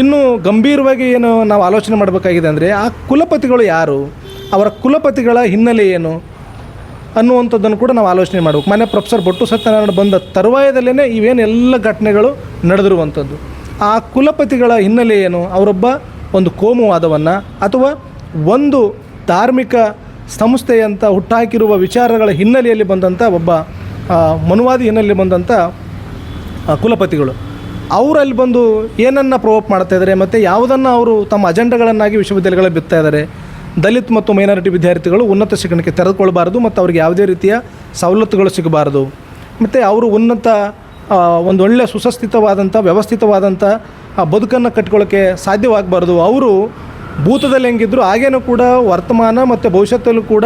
ಇನ್ನು ಗಂಭೀರವಾಗಿ ಏನು ನಾವು ಆಲೋಚನೆ ಮಾಡಬೇಕಾಗಿದೆ ಅಂದರೆ, ಆ ಕುಲಪತಿಗಳು ಯಾರು, ಅವರ ಕುಲಪತಿಗಳ ಹಿನ್ನೆಲೆ ಏನು ಅನ್ನುವಂಥದ್ದನ್ನು ಕೂಡ ನಾವು ಆಲೋಚನೆ ಮಾಡಬೇಕು. ಮನೆ ಪ್ರೊಫೆಸರ್ ಬೊಟ್ಟು ಸತ್ಯನಾರಾಯಣ ಬಂದ ತರುವಾಯದಲ್ಲೇ ಇವೇನೆಲ್ಲ ಘಟನೆಗಳು ನಡೆದಿರುವಂಥದ್ದು. ಆ ಕುಲಪತಿಗಳ ಹಿನ್ನೆಲೆ ಏನು, ಅವರೊಬ್ಬ ಒಂದು ಕೋಮುವಾದವನ್ನು ಅಥವಾ ಒಂದು ಧಾರ್ಮಿಕ ಸಂಸ್ಥೆಯಂತ ಹುಟ್ಟಾಕಿರುವ ವಿಚಾರಗಳ ಹಿನ್ನೆಲೆಯಲ್ಲಿ ಬಂದಂಥ ಒಬ್ಬ ಮನುವಾದಿ ಹಿನ್ನೆಲೆಯಲ್ಲಿ ಬಂದಂಥ ಕುಲಪತಿಗಳು. ಅವರಲ್ಲಿ ಬಂದು ಏನನ್ನು ಪ್ರವೋಪ್ ಮಾಡ್ತಾ ಇದ್ದಾರೆ ಮತ್ತು ಯಾವುದನ್ನು ಅವರು ತಮ್ಮ ಅಜೆಂಡಗಳನ್ನಾಗಿ ವಿಶ್ವವಿದ್ಯಾಲಯಗಳಲ್ಲಿ ಬಿತ್ತಾ ಇದ್ದಾರೆ ದಲಿತ್ ಮತ್ತು ಮೈನಾರಿಟಿ ವಿದ್ಯಾರ್ಥಿಗಳು ಉನ್ನತ ಶಿಕ್ಷಣಕ್ಕೆ ತೆರೆದುಕೊಳ್ಬಾರ್ದು ಮತ್ತು ಅವ್ರಿಗೆ ಯಾವುದೇ ರೀತಿಯ ಸವಲತ್ತುಗಳು ಸಿಗಬಾರ್ದು. ಮತ್ತು ಅವರು ಉನ್ನತ ಒಂದು ಒಳ್ಳೆಯ ಸುಸಂಸ್ಥಿತವಾದಂಥ ವ್ಯವಸ್ಥಿತವಾದಂಥ ಆ ಬದುಕನ್ನು ಕಟ್ಕೊಳ್ಳೋಕ್ಕೆ ಸಾಧ್ಯವಾಗಬಾರ್ದು. ಅವರು ಭೂತದಲ್ಲಿ ಹೆಂಗಿದ್ರು ಹಾಗೇನೂ ಕೂಡ ವರ್ತಮಾನ ಮತ್ತು ಭವಿಷ್ಯತ್ತಲ್ಲೂ ಕೂಡ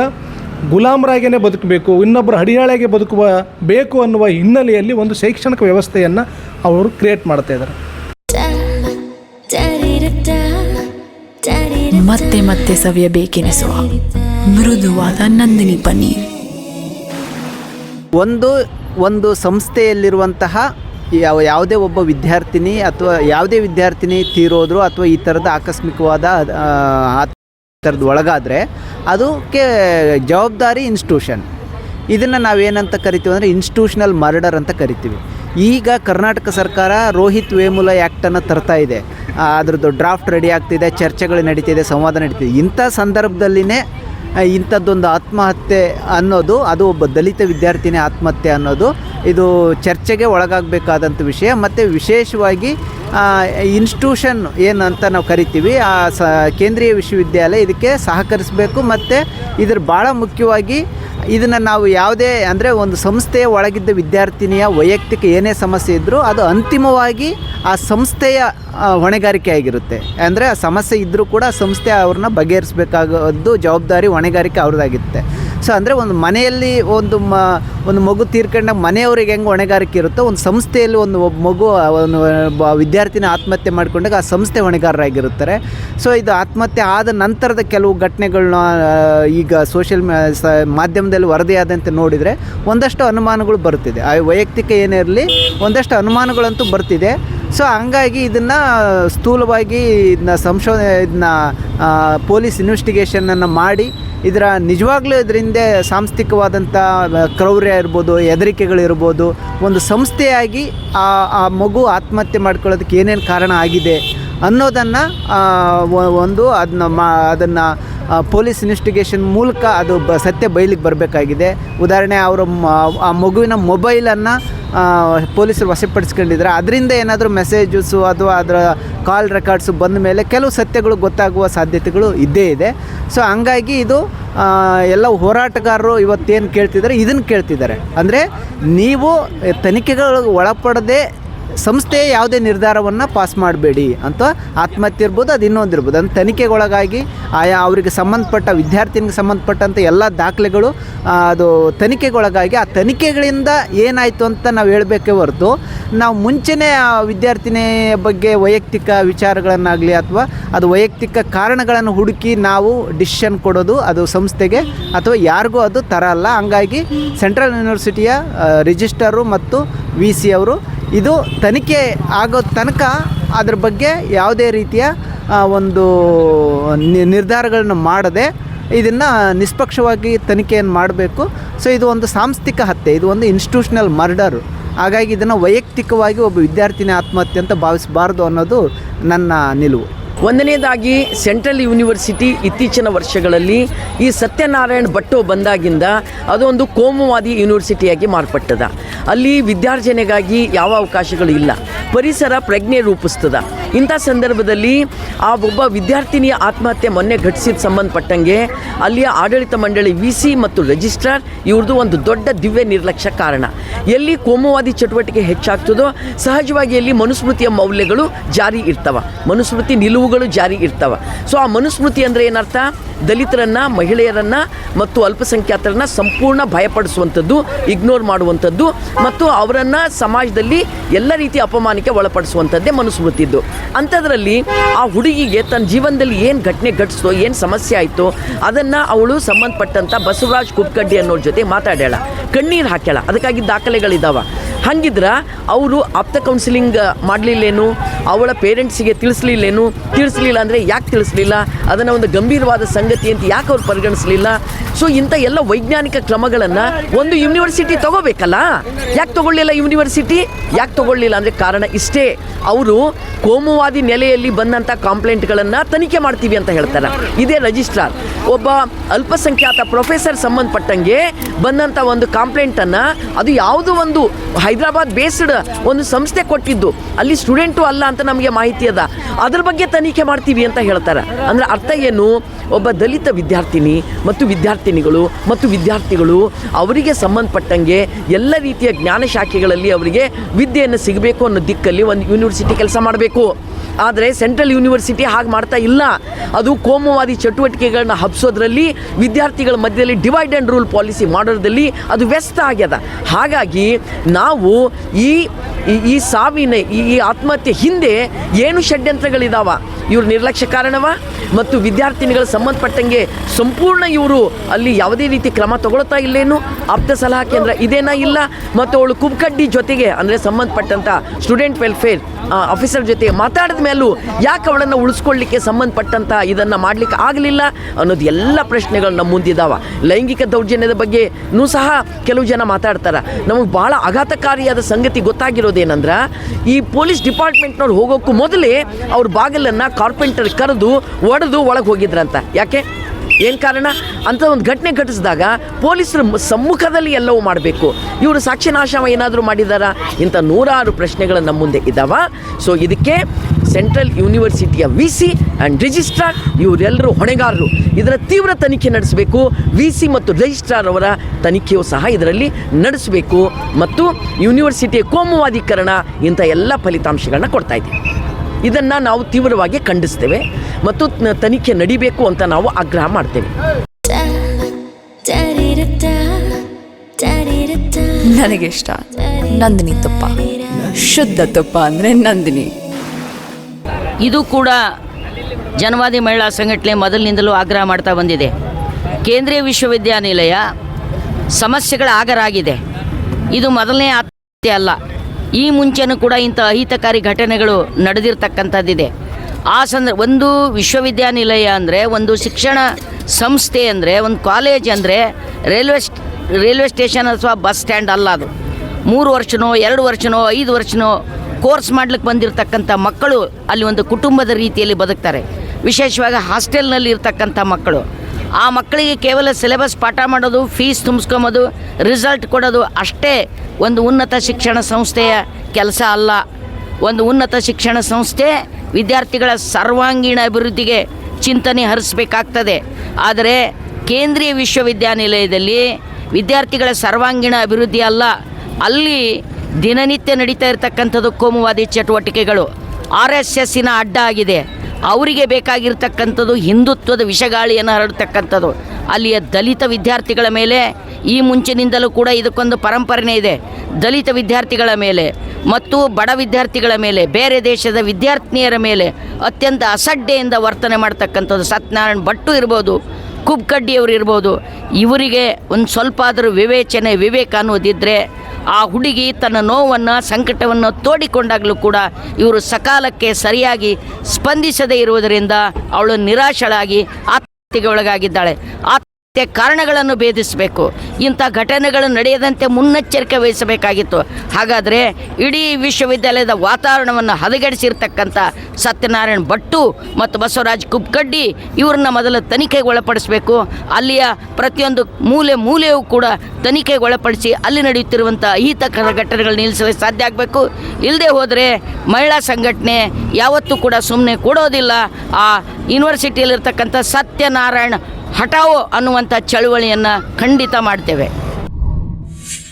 ಗುಲಾಮರಾಗೇ ಬದುಕಬೇಕು ಇನ್ನೊಬ್ಬರು ಹಡಿಯಾಳೆಗೆ ಬದುಕುವ ಬೇಕು ಅನ್ನುವ ಹಿನ್ನೆಲೆಯಲ್ಲಿ ಒಂದು ಶೈಕ್ಷಣಿಕ ವ್ಯವಸ್ಥೆಯನ್ನು ಅವರು ಕ್ರಿಯೇಟ್ ಮಾಡ್ತಾ ಇದ್ದಾರೆ. ಮತ್ತೆ ಮತ್ತೆ ಸವಿಯಬೇಕೆನಿಸುವ ಮೃದುವಾದ ನಂದಿನಿ ಪನ್ನೀರ್. ಒಂದು ಒಂದು ಸಂಸ್ಥೆಯಲ್ಲಿರುವಂತಹ ಯಾವ ಯಾವುದೇ ಒಬ್ಬ ವಿದ್ಯಾರ್ಥಿನಿ ಅಥವಾ ಯಾವುದೇ ವಿದ್ಯಾರ್ಥಿನಿ ತೀರೋದ್ರು ಅಥವಾ ಈ ಥರದ ಆಕಸ್ಮಿಕವಾದ ಆ, ಥರದ್ದು ಒಳಗಾದರೆ ಅದಕ್ಕೆ ಜವಾಬ್ದಾರಿ ಇನ್ಸ್ಟಿಟ್ಯೂಷನ್ ಇದನ್ನು ನಾವೇನಂತ ಕರಿತೀವಿ ಅಂದರೆ ಇನ್ಸ್ಟಿಟ್ಯೂಷನಲ್ ಮರ್ಡರ್ ಅಂತ ಕರಿತೀವಿ. ಈಗ ಕರ್ನಾಟಕ ಸರ್ಕಾರ ರೋಹಿತ್ ವೇಮುಲ ಆ್ಯಕ್ಟನ್ನು ತರ್ತಾ ಇದೆ. ಅದರದ್ದು ಡ್ರಾಫ್ಟ್ ರೆಡಿ ಆಗ್ತಿದೆ ಚರ್ಚೆಗಳು ನಡೀತಿದೆ ಸಂವಾದ ನಡೀತಿದೆ. ಇಂಥ ಸಂದರ್ಭದಲ್ಲಿನೇ ಇಂಥದ್ದೊಂದು ಆತ್ಮಹತ್ಯೆ ಅನ್ನೋದು, ಅದು ಒಬ್ಬ ದಲಿತ ವಿದ್ಯಾರ್ಥಿನಿ ಆತ್ಮಹತ್ಯೆ ಅನ್ನೋದು, ಇದು ಚರ್ಚೆಗೆ ಒಳಗಾಗಬೇಕಾದಂಥ ವಿಷಯ. ಮತ್ತು ವಿಶೇಷವಾಗಿ ಇನ್ಸ್ಟಿಟ್ಯೂಷನ್ ಅಂತ ನಾವು ಕರಿತೀವಿ, ಆ, ಸ, ಕೇಂದ್ರೀಯ ವಿಶ್ವವಿದ್ಯಾಲಯ ಇದಕ್ಕೆ ಸಹಕರಿಸಬೇಕು, ಮತ್ತು ಇದ್ರ ಭಾಳ ಮುಖ್ಯವಾಗಿ ಇದನ್ನು ನಾವು ಯಾವುದೇ ಅಂದರೆ ಒಂದು ಸಂಸ್ಥೆಯ ಒಳಗಿದ್ದ ವಿದ್ಯಾರ್ಥಿನಿಯ ವೈಯಕ್ತಿಕ ಏನೇ ಸಮಸ್ಯೆ ಇದ್ದರೂ ಅದು ಅಂತಿಮವಾಗಿ ಆ ಸಂಸ್ಥೆಯ ಹೊಣೆಗಾರಿಕೆ ಆಗಿರುತ್ತೆ. ಅಂದರೆ ಆ ಸಮಸ್ಯೆ ಇದ್ದರೂ ಕೂಡ ಸಂಸ್ಥೆ ಅವ್ರನ್ನ ಬಗೆಹರಿಸಬೇಕಾಗೋದು ಜವಾಬ್ದಾರಿ, ಹೊಣೆಗಾರಿಕೆ ಅವ್ರದ್ದಾಗಿರುತ್ತೆ. ಸೊ ಅಂದರೆ ಒಂದು ಮನೆಯಲ್ಲಿ ಒಂದು ಮ, ಒಂದು ಮಗು ತೀರ್ಕೊಂಡಾಗ ಮನೆಯವ್ರಿಗೆ ಹೆಂಗೆ ಹೊಣೆಗಾರಿಕೆ ಇರುತ್ತೋ, ಒಂದು ಸಂಸ್ಥೆಯಲ್ಲಿ ಒಂದು ಒಬ್ಬ ಮಗು ಒಂದು ವಿದ್ಯಾರ್ಥಿನ ಆತ್ಮಹತ್ಯೆ ಮಾಡಿಕೊಂಡಾಗ ಆ ಸಂಸ್ಥೆ ಹೊಣೆಗಾರರಾಗಿರುತ್ತಾರೆ. ಸೊ ಇದು ಆತ್ಮಹತ್ಯೆ ಆದ ನಂತರದ ಕೆಲವು ಘಟನೆಗಳನ್ನ ಈಗ ಸೋಷಿಯಲ್ ಮಾಧ್ಯಮದಲ್ಲಿ ವರದಿಯಾದಂತೆ ನೋಡಿದರೆ ಒಂದಷ್ಟು ಅನುಮಾನಗಳು ಬರ್ತಿದೆ ಆ ವೈಯಕ್ತಿಕ ಏನೇ ಇರಲಿ ಒಂದಷ್ಟು ಅನುಮಾನಗಳಂತೂ ಬರ್ತಿದೆ. ಸೊ ಹಂಗಾಗಿ ಇದನ್ನು ಸ್ಥೂಲವಾಗಿ ಇದನ್ನ ಸಂಶೋಧನೆ, ಇದನ್ನ ಪೊಲೀಸ್ ಇನ್ವೆಸ್ಟಿಗೇಷನನ್ನು ಮಾಡಿ ಇದರ ನಿಜವಾಗ್ಲೂ ಇದರಿಂದ ಸಾಂಸ್ಥಿಕವಾದಂಥ ಕ್ರೌರ್ಯ ಇರ್ಬೋದು ಹೆದರಿಕೆಗಳಿರ್ಬೋದು ಒಂದು ಸಂಸ್ಥೆಯಾಗಿ ಆ ಆ ಮಗು ಆತ್ಮಹತ್ಯೆ ಮಾಡ್ಕೊಳ್ಳೋದಕ್ಕೆ ಏನೇನು ಕಾರಣ ಆಗಿದೆ ಅನ್ನೋದನ್ನು ಒಂದು ಅದನ್ನ ಮಾ, ಅದನ್ನು ಪೊಲೀಸ್ ಇನ್ವೆಸ್ಟಿಗೇಷನ್ ಮೂಲಕ ಅದು ಬ, ಸತ್ಯ ಬಯಲಿಗೆ ಬರಬೇಕಾಗಿದೆ. ಉದಾಹರಣೆ, ಅವರ ಆ ಮಗುವಿನ ಮೊಬೈಲನ್ನು ಪೊಲೀಸರು ವಶಪಡಿಸ್ಕೊಂಡಿದ್ರೆ ಅದರಿಂದ ಏನಾದರೂ ಮೆಸೇಜಸ್ಸು ಅಥವಾ ಅದರ ಕಾಲ್ ರೆಕಾರ್ಡ್ಸು ಬಂದ ಮೇಲೆ ಕೆಲವು ಸತ್ಯಗಳು ಗೊತ್ತಾಗುವ ಸಾಧ್ಯತೆಗಳು ಇದ್ದೇ ಇದೆ. ಸೊ, ಹಂಗಾಗಿ ಇದು ಎಲ್ಲ ಹೋರಾಟಗಾರರು ಇವತ್ತೇನು ಕೇಳ್ತಿದ್ದಾರೆ ಇದನ್ನು ಕೇಳ್ತಿದ್ದಾರೆ. ಅಂದರೆ, ನೀವು ತನಿಖೆಗಳು ಒಳಪಡದೆ ಸಂಸ್ಥೆ ಯಾವುದೇ ನಿರ್ಧಾರವನ್ನು ಪಾಸ್ ಮಾಡಬೇಡಿ ಅಂತ ಆತ್ಮಹತ್ಯೆ ಇರ್ಬೋದು, ಅದು ಇನ್ನೊಂದು ಇರ್ಬೋದು. ಅಂತ ತನಿಖೆಗೊಳಗಾಗಿ ಆಯಾ ಅವರಿಗೆ ಸಂಬಂಧಪಟ್ಟ, ವಿದ್ಯಾರ್ಥಿನಿಗೆ ಸಂಬಂಧಪಟ್ಟಂಥ ಎಲ್ಲ ದಾಖಲೆಗಳು ಅದು ತನಿಖೆಗೊಳಗಾಗಿ ಆ ತನಿಖೆಗಳಿಂದ ಏನಾಯಿತು ಅಂತ ನಾವು ಹೇಳಬೇಕೇ ಹೊರತು, ನಾವು ಮುಂಚೆನೇ ಆ ವಿದ್ಯಾರ್ಥಿನಿ ಬಗ್ಗೆ ವೈಯಕ್ತಿಕ ವಿಚಾರಗಳನ್ನಾಗಲಿ ಅಥವಾ ಅದು ವೈಯಕ್ತಿಕ ಕಾರಣಗಳನ್ನು ಹುಡುಕಿ ನಾವು ಡಿಸಿಷನ್ ಕೊಡೋದು ಅದು ಸಂಸ್ಥೆಗೆ ಅಥವಾ ಯಾರಿಗೂ ಅದು ತರ ಅಲ್ಲ ಹಂಗಾಗಿ ಸೆಂಟ್ರಲ್ ಯೂನಿವರ್ಸಿಟಿಯ ರಿಜಿಸ್ಟರು ಮತ್ತು ವಿ ಸಿ ಅವರು ಇದು ತನಿಖೆ ಆಗೋ ತನಕ ಅದ್ರ ಬಗ್ಗೆ ಯಾವುದೇ ರೀತಿಯ ಒಂದು ನಿರ್ಧಾರಗಳನ್ನು ಮಾಡದೆ ಇದನ್ನು ನಿಷ್ಪಕ್ಷವಾಗಿ ತನಿಖೆಯನ್ನು ಮಾಡಬೇಕು. ಸೊ ಇದು ಒಂದು ಸಾಂಸ್ಥಿಕ ಹತ್ಯೆ, ಇದು ಒಂದು ಇನ್ಸ್ಟಿಟ್ಯೂಷನಲ್ ಮರ್ಡರ್ ಹಾಗಾಗಿ ಇದನ್ನು ವೈಯಕ್ತಿಕವಾಗಿ ಒಬ್ಬ ವಿದ್ಯಾರ್ಥಿನಿ ಆತ್ಮಹತ್ಯೆ ಅಂತ ಭಾವಿಸಬಾರ್ದು ಅನ್ನೋದು ನನ್ನ ನಿಲುವು. ಒಂದನೇದಾಗಿ ಸೆಂಟ್ರಲ್ ಯೂನಿವರ್ಸಿಟಿ ಇತ್ತೀಚಿನ ವರ್ಷಗಳಲ್ಲಿ ಈ ಸತ್ಯನಾರಾಯಣ್ ಭಟ್ಟು ಬಂದಾಗಿಂದ ಅದೊಂದು ಕೋಮುವಾದಿ ಯೂನಿವರ್ಸಿಟಿಯಾಗಿ ಮಾರ್ಪಟ್ಟದ. ಅಲ್ಲಿ ವಿದ್ಯಾರ್ಜನೆಗಾಗಿ ಯಾವ ಅವಕಾಶಗಳು ಇಲ್ಲ. ಪರಿಸರ ಪ್ರಜ್ಞೆ ರೂಪಿಸ್ತದ. ಇಂಥ ಸಂದರ್ಭದಲ್ಲಿ ಆ ಒಬ್ಬ ವಿದ್ಯಾರ್ಥಿನಿಯ ಆತ್ಮಹತ್ಯೆ ಮೊನ್ನೆ ಘಟಿಸಿದ ಸಂಬಂಧಪಟ್ಟಂಗೆ ಅಲ್ಲಿಯ ಆಡಳಿತ ಮಂಡಳಿ ವಿ ಸಿ ಮತ್ತು ರಿಜಿಸ್ಟ್ರಾರ್ ಇವ್ರದ್ದು ಒಂದು ದೊಡ್ಡ ದಿವ್ಯ ನಿರ್ಲಕ್ಷ್ಯ ಕಾರಣ. ಎಲ್ಲಿ ಕೋಮುವಾದಿ ಚಟುವಟಿಕೆ ಹೆಚ್ಚಾಗ್ತದೋ ಸಹಜವಾಗಿ ಅಲ್ಲಿ ಮನುಸ್ಮೃತಿಯ ಮೌಲ್ಯಗಳು ಜಾರಿ ಇರ್ತವ. ಮನುಸ್ಮೃತಿ ನಿಲುವುಗಳು ಜಾರಿ ಇರ್ತವ. ಸೊ, ಆ ಮನುಸ್ಮೃತಿ ಅಂದರೆ ಏನರ್ಥ? ದಲಿತರನ್ನ, ಮಹಿಳೆಯರನ್ನ ಮತ್ತು ಅಲ್ಪಸಂಖ್ಯಾತರನ್ನ ಸಂಪೂರ್ಣ ಭಯಪಡಿಸುವಂಥದ್ದು, ಇಗ್ನೋರ್ ಮಾಡುವಂಥದ್ದು ಮತ್ತು ಅವರನ್ನು ಸಮಾಜದಲ್ಲಿ ಎಲ್ಲ ರೀತಿಯ ಅಪಮಾನಕ್ಕೆ ಒಳಪಡಿಸುವಂಥದ್ದೇ ಮನುಸ್ಮೃತಿದ್ದು. ಅಂಥದ್ರಲ್ಲಿ ಆ ಹುಡುಗಿಗೆ ತನ್ನ ಜೀವನದಲ್ಲಿ ಏನು ಘಟನೆ ಘಟಿಸ್ತೋ ಏನು ಸಮಸ್ಯೆ ಆಯಿತು, ಅದನ್ನು ಅವಳು ಸಂಬಂಧಪಟ್ಟಂಥ ಬಸವರಾಜ್ ಕುಪ್ಕಡ್ಡಿ ಅನ್ನೋರ ಜೊತೆ ಮಾತಾಡ್ಯಾಳ. ಕಣ್ಣೀರು ಹಾಕ್ಯಾಳ. ಅದಕ್ಕಾಗಿ ದಾಖಲೆಗಳಿದ್ದಾವ ಹಂಗಿದ್ರ ಅವರು ಆಪ್ತ ಕೌನ್ಸಿಲಿಂಗ್ ಮಾಡಲಿಲ್ಲೇನು? ಅವಳ ಪೇರೆಂಟ್ಸಿಗೆ ತಿಳಿಸ್ಲಿಲ್ಲೇನು? ತಿಳಿಸ್ಲಿಲ್ಲ ಅಂದರೆ ಯಾಕೆ ತಿಳಿಸ್ಲಿಲ್ಲ? ಅದನ್ನು ಒಂದು ಗಂಭೀರವಾದ ಸಂಗತಿ ಅಂತ ಯಾಕೆ ಅವ್ರು ಪರಿಗಣಿಸಲಿಲ್ಲ? ಸೊ ಇಂಥ ಎಲ್ಲ ವೈಜ್ಞಾನಿಕ ಕ್ರಮಗಳನ್ನು ಒಂದು ಯೂನಿವರ್ಸಿಟಿ ತಗೋಬೇಕಲ್ಲ? ಯಾಕೆ ತಗೊಳ್ಳಿಲ್ಲ ಯೂನಿವರ್ಸಿಟಿ ಯಾಕೆ ತಗೊಳ್ಳಿಲ್ಲ ಅಂದರೆ ಕಾರಣ ಇಷ್ಟೇ. ಅವರು ಕೋಮುವಾದಿ ನೆಲೆಯಲ್ಲಿ ಬಂದಂಥ ಕಾಂಪ್ಲೇಂಟ್ಗಳನ್ನು ತನಿಖೆ ಮಾಡ್ತೀವಿ ಅಂತ ಹೇಳ್ತಾರೆ. ಇದೇ ರಿಜಿಸ್ಟ್ರಾರ್ ಒಬ್ಬ ಅಲ್ಪಸಂಖ್ಯಾತ ಪ್ರೊಫೆಸರ್ ಸಂಬಂಧಪಟ್ಟಂಗೆ ಬಂದಂಥ ಒಂದು ಕಾಂಪ್ಲೇಂಟನ್ನು ಅದು ಯಾವುದೋ ಒಂದು ಹೈದರಾಬಾದ್ ಬೇಸ್ಡ್ ಒಂದು ಸಂಸ್ಥೆ ಕೊಟ್ಟಿದ್ದು. ಅಲ್ಲಿ ಸ್ಟೂಡೆಂಟು ಅಲ್ಲ ಅಂತ ನಮಗೆ ಮಾಹಿತಿ ಅದ. ಅದ್ರ ಬಗ್ಗೆ ತನಿಖೆ ಮಾಡ್ತೀವಿ ಅಂತ ಹೇಳ್ತಾರೆ. ಅಂದ್ರೆ ಅರ್ಥ ಏನು? ಒಬ್ಬ ದಲಿತ ವಿದ್ಯಾರ್ಥಿನಿ ಮತ್ತು ವಿದ್ಯಾರ್ಥಿನಿಗಳು ಮತ್ತು ವಿದ್ಯಾರ್ಥಿಗಳು ಅವರಿಗೆ ಸಂಬಂಧಪಟ್ಟಂಗೆ ಎಲ್ಲ ರೀತಿಯ ಜ್ಞಾನ ಶಾಖೆಗಳಲ್ಲಿ ಅವರಿಗೆ ವಿದ್ಯೆಯನ್ನು ಸಿಗಬೇಕು ಅನ್ನೋ ದಿಕ್ಕಲ್ಲಿ ಒಂದು ಯೂನಿವರ್ಸಿಟಿ ಕೆಲಸ ಮಾಡಬೇಕು. ಆದರೆ ಸೆಂಟ್ರಲ್ ಯೂನಿವರ್ಸಿಟಿ ಹಾಗೆ ಮಾಡ್ತಾ ಇಲ್ಲ. ಅದು ಕೋಮುವಾದಿ ಚಟುವಟಿಕೆಗಳನ್ನ ಹಬ್ಸೋದ್ರಲ್ಲಿ ವಿದ್ಯಾರ್ಥಿಗಳ ಮಧ್ಯದಲ್ಲಿ ಡಿವೈಡ್ ಆ್ಯಂಡ್ ರೂಲ್ ಪಾಲಿಸಿ ಮಾಡೋದ್ರಲ್ಲಿ ಅದು ವ್ಯಸ್ತ ಆಗ್ಯದ. ಹಾಗಾಗಿ ನಾವು ಈ, ಈ- ಸಾವಿನ, ಈ ಈ ಆತ್ಮಹತ್ಯೆ ಹಿಂದೆ ಏನು ಷಡ್ಯಂತ್ರಗಳಿದಾವ? ಇವ್ರ ನಿರ್ಲಕ್ಷ್ಯ ಕಾರಣವ? ಮತ್ತು ವಿದ್ಯಾರ್ಥಿನಿಗಳ ಸಂಬಂಧಪಟ್ಟಂಗೆ ಸಂಪೂರ್ಣ ಇವರು ಅಲ್ಲಿ ಯಾವುದೇ ರೀತಿ ಕ್ರಮ ತಗೊಳ್ತಾ ಇಲ್ಲೇನು? ಆಪ್ತ ಸಲಹಾ ಕೇಂದ್ರ ಇದೇನಾ ಇಲ್ಲ? ಮತ್ತು ಅವಳು ಕುಬ್ಕಡ್ಡಿ ಜೊತೆಗೆ, ಅಂದರೆ ಸಂಬಂಧಪಟ್ಟಂಥ ಸ್ಟೂಡೆಂಟ್ ವೆಲ್ಫೇರ್ ಆಫೀಸರ್ ಜೊತೆ ಮಾತಾಡಿದ ಮೇಲೂ ಯಾಕೆ ಅವಳನ್ನು ಉಳಿಸ್ಕೊಳ್ಳಿಕ್ಕೆ ಸಂಬಂಧಪಟ್ಟಂತಹ ಇದನ್ನು ಮಾಡಲಿಕ್ಕೆ ಆಗಲಿಲ್ಲ ಅನ್ನೋದು ಎಲ್ಲ ಪ್ರಶ್ನೆಗಳು ನಮ್ಮ ಮುಂದಿದ್ದಾವೆ ಲೈಂಗಿಕ ದೌರ್ಜನ್ಯದ ಬಗ್ಗೆನೂ ಸಹ ಕೆಲವು ಜನ ಮಾತಾಡ್ತಾರೆ. ನಮಗೆ ಭಾಳ ಆಘಾತಕಾರಿಯಾದ ಸಂಗತಿ ಗೊತ್ತಾಗಿರೋದೇನಂದ್ರೆ, ಈ ಪೊಲೀಸ್ ಡಿಪಾರ್ಟ್ಮೆಂಟ್ನವ್ರು ಹೋಗೋಕ್ಕೂ ಮೊದಲೇ ಅವ್ರ ಬಾಗಿಲನ್ನು ಕಾರ್ಪೆಂಟರ್ ಕರೆದು ಒಡೆದು ಒಳಗೆ ಹೋಗಿದ್ರಂತ. ಯಾಕೆ? ಏನು ಕಾರಣ? ಅಂತ ಒಂದು ಘಟನೆ ಘಟಿಸಿದಾಗ ಪೊಲೀಸರು ಸಮ್ಮುಖದಲ್ಲಿ ಎಲ್ಲವೂ ಮಾಡಬೇಕು. ಇವರು ಸಾಕ್ಷಿನಾಶ ಏನಾದರೂ ಮಾಡಿದಾರಾ? ಇಂಥ ನೂರಾರು ಪ್ರಶ್ನೆಗಳು ನಮ್ಮ ಮುಂದೆ ಇದ್ದಾವ ಸೊ ಇದಕ್ಕೆ ಸೆಂಟ್ರಲ್ ಯೂನಿವರ್ಸಿಟಿಯ ವಿ ಸಿ ಆ್ಯಂಡ್ ರಿಜಿಸ್ಟ್ರಾರ್ ಇವರೆಲ್ಲರೂ ಹೊಣೆಗಾರರು. ಇದರ ತೀವ್ರ ತನಿಖೆ ನಡೆಸಬೇಕು. ವಿ ಸಿ ಮತ್ತು ರಿಜಿಸ್ಟ್ರಾರ್ ಅವರ ತನಿಖೆಯು ಸಹ ಇದರಲ್ಲಿ ನಡೆಸಬೇಕು. ಮತ್ತು ಯೂನಿವರ್ಸಿಟಿಯ ಕೋಮುವಾದೀಕರಣ ಇಂಥ ಎಲ್ಲ ಫಲಿತಾಂಶಗಳನ್ನ ಕೊಡ್ತಾ ಇದೆ. ಇದನ್ನು ನಾವು ತೀವ್ರವಾಗಿ ಖಂಡಿಸ್ತೇವೆ. ಮತ್ತು ತನಿಖೆ ನಡಿಬೇಕು ಅಂತ ನಾವು ಆಗ್ರಹ ಮಾಡ್ತೇವೆ. ನನಗಿಷ್ಟ ನಂದಿನಿ ತುಪ್ಪ. ಶುದ್ಧ ತುಪ್ಪ ಅಂದರೆ ನಂದಿನಿ. ಇದು ಕೂಡ ಜನವಾದಿ ಮಹಿಳಾ ಸಂಘಟನೆ ಮೊದಲಿನಿಂದಲೂ ಆಗ್ರಹ ಮಾಡ್ತಾ ಬಂದಿದೆ. ಕೇಂದ್ರೀಯ ವಿಶ್ವವಿದ್ಯಾನಿಲಯ ಸಮಸ್ಯೆಗಳ ಆಗರಾಗಿದೆ. ಇದು ಮೊದಲನೇ ಆತ್ಮಹತ್ಯೆ ಅಲ್ಲ. ಈ ಮುಂಚೆನೂ ಕೂಡ ಇಂಥ ಅಹಿತಕಾರಿ ಘಟನೆಗಳು ನಡೆದಿರ್ತಕ್ಕಂಥದ್ದಿದೆ. ಆ ಸಂದರ್ಭ ಒಂದು ವಿಶ್ವವಿದ್ಯಾನಿಲಯ ಅಂದರೆ, ಒಂದು ಶಿಕ್ಷಣ ಸಂಸ್ಥೆ ಅಂದರೆ, ಒಂದು ಕಾಲೇಜ್ ಅಂದರೆ, ರೈಲ್ವೆ ರೈಲ್ವೆ ಸ್ಟೇಷನ್ ಅಥವಾ ಬಸ್ ಸ್ಟ್ಯಾಂಡ್ ಅಲ್ಲ ಅದು. ಮೂರು ವರ್ಷನೋ, ಎರಡು ವರ್ಷನೋ, ಐದು ವರ್ಷನೋ ಕೋರ್ಸ್ ಮಾಡ್ಲಿಕ್ಕೆ ಬಂದಿರತಕ್ಕಂಥ ಮಕ್ಕಳು ಅಲ್ಲಿ ಒಂದು ಕುಟುಂಬದ ರೀತಿಯಲ್ಲಿ ಬದುಕ್ತಾರೆ. ವಿಶೇಷವಾಗಿ ಹಾಸ್ಟೆಲ್ನಲ್ಲಿ ಇರ್ತಕ್ಕಂಥ ಮಕ್ಕಳು. ಆ ಮಕ್ಕಳಿಗೆ ಕೇವಲ ಸಿಲೆಬಸ್ ಪಾಠ ಮಾಡೋದು, ಫೀಸ್ ತುಂಬಿಸ್ಕೊಂಬೋದು ರಿಸಲ್ಟ್ ಕೊಡೋದು ಅಷ್ಟೇ ಒಂದು ಉನ್ನತ ಶಿಕ್ಷಣ ಸಂಸ್ಥೆಯ ಕೆಲಸ ಅಲ್ಲ. ಒಂದು ಉನ್ನತ ಶಿಕ್ಷಣ ಸಂಸ್ಥೆ ವಿದ್ಯಾರ್ಥಿಗಳ ಸರ್ವಾಂಗೀಣ ಅಭಿವೃದ್ಧಿಗೆ ಚಿಂತನೆ ಹರಿಸಬೇಕಾಗ್ತದೆ. ಆದರೆ ಕೇಂದ್ರೀಯ ವಿಶ್ವವಿದ್ಯಾನಿಲಯದಲ್ಲಿ ವಿದ್ಯಾರ್ಥಿಗಳ ಸರ್ವಾಂಗೀಣ ಅಭಿವೃದ್ಧಿ ಅಲ್ಲ, ಅಲ್ಲಿ ದಿನನಿತ್ಯ ನಡೀತಾ ಇರತಕ್ಕಂಥದ್ದು ಕೋಮುವಾದಿ ಚಟುವಟಿಕೆಗಳು. ಆರ್ ಎಸ್ ಎಸ್ಸಿನ ಅಡ್ಡ ಆಗಿದೆ. ಅವರಿಗೆ ಬೇಕಾಗಿರ್ತಕ್ಕಂಥದ್ದು ಹಿಂದುತ್ವದ ವಿಷಗಾಳಿಯನ್ನು ಹರಡ್ತಕ್ಕಂಥದ್ದು. ಅಲ್ಲಿಯ ದಲಿತ ವಿದ್ಯಾರ್ಥಿಗಳ ಮೇಲೆ ಈ ಮುಂಚಿನಿಂದಲೂ ಕೂಡ ಇದಕ್ಕೊಂದು ಪರಂಪರೆನೇ ಇದೆ. ದಲಿತ ವಿದ್ಯಾರ್ಥಿಗಳ ಮೇಲೆ ಮತ್ತು ಬಡ ವಿದ್ಯಾರ್ಥಿಗಳ ಮೇಲೆ, ಬೇರೆ ದೇಶದ ವಿದ್ಯಾರ್ಥಿನಿಯರ ಮೇಲೆ ಅತ್ಯಂತ ಅಸಡ್ಡೆಯಿಂದ ವರ್ತನೆ ಮಾಡ್ತಕ್ಕಂಥದ್ದು ಸತ್ಯನಾರಾಯಣ ಭಟ್ಟು ಇರ್ಬೋದು, ಕುಬ್ಕಡ್ಡಿಯವರು ಇರ್ಬೋದು. ಇವರಿಗೆ ಒಂದು ಸ್ವಲ್ಪ ಆದರೂ ವಿವೇಚನೆ, ವಿವೇಕ ಅನ್ನೋದಿದ್ದರೆ ಆ ಹುಡುಗಿ ತನ್ನ ನೋವನ್ನು, ಸಂಕಟವನ್ನು ತೋಡಿಕೊಂಡಾಗಲೂ ಕೂಡ ಇವರು ಸಕಾಲಕ್ಕೆ ಸರಿಯಾಗಿ ಸ್ಪಂದಿಸದೇ ಇರುವುದರಿಂದ ಅವಳು ನಿರಾಶಳಾಗಿ ಒಳಗಾಗಿದ್ದಾಳೆ. ಕಾರಣಗಳನ್ನು ಭೇದಿಸಬೇಕು. ಇಂಥ ಘಟನೆಗಳು ನಡೆಯದಂತೆ ಮುನ್ನೆಚ್ಚರಿಕೆ ವಹಿಸಬೇಕಾಗಿತ್ತು. ಹಾಗಾದರೆ ಇಡೀ ವಿಶ್ವವಿದ್ಯಾಲಯದ ವಾತಾವರಣವನ್ನು ಹದಗೆಡಿಸಿರ್ತಕ್ಕಂಥ ಸತ್ಯನಾರಾಯಣ ಭಟ್ಟು ಮತ್ತು ಬಸವರಾಜ್ ಕುಬ್ಕಡ್ಡಿ ಇವ್ರನ್ನ ಮೊದಲು ತನಿಖೆಗೆ ಒಳಪಡಿಸಬೇಕು ಅಲ್ಲಿಯ ಪ್ರತಿಯೊಂದು ಮೂಲೆ ಮೂಲೆಯೂ ಕೂಡ ತನಿಖೆಗೆ ಒಳಪಡಿಸಿ ಅಲ್ಲಿ ನಡೆಯುತ್ತಿರುವಂಥ ಅಹಿತಕರ ಘಟನೆಗಳು ನಿಲ್ಲಿಸಲು ಸಾಧ್ಯ ಆಗಬೇಕು. ಇಲ್ಲದೆ ಹೋದರೆ ಮಹಿಳಾ ಸಂಘಟನೆ ಯಾವತ್ತೂ ಕೂಡ ಸುಮ್ಮನೆ ಕೊಡೋದಿಲ್ಲ. ಆ ಯೂನಿವರ್ಸಿಟಿಯಲ್ಲಿರ್ತಕ್ಕಂಥ ಸತ್ಯನಾರಾಯಣ ಹಠಾವೋ ಅನ್ನುವಂಥ ಚಳುವಳಿಯನ್ನು ಖಂಡಿತ ಮಾಡ್ತೇವೆ.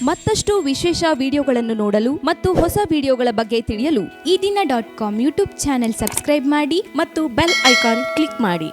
ಮತ್ತಷ್ಟು ವಿಶೇಷ ವಿಡಿಯೋಗಳನ್ನು ನೋಡಲು ಮತ್ತು ಹೊಸ ವಿಡಿಯೋಗಳ ಬಗ್ಗೆ ತಿಳಿಯಲು Ee Dina dot com YouTube channel subscribe ಮಾಡಿ ಮತ್ತು ಬೆಲ್ ಐಕಾನ್ ಕ್ಲಿಕ್ ಮಾಡಿ.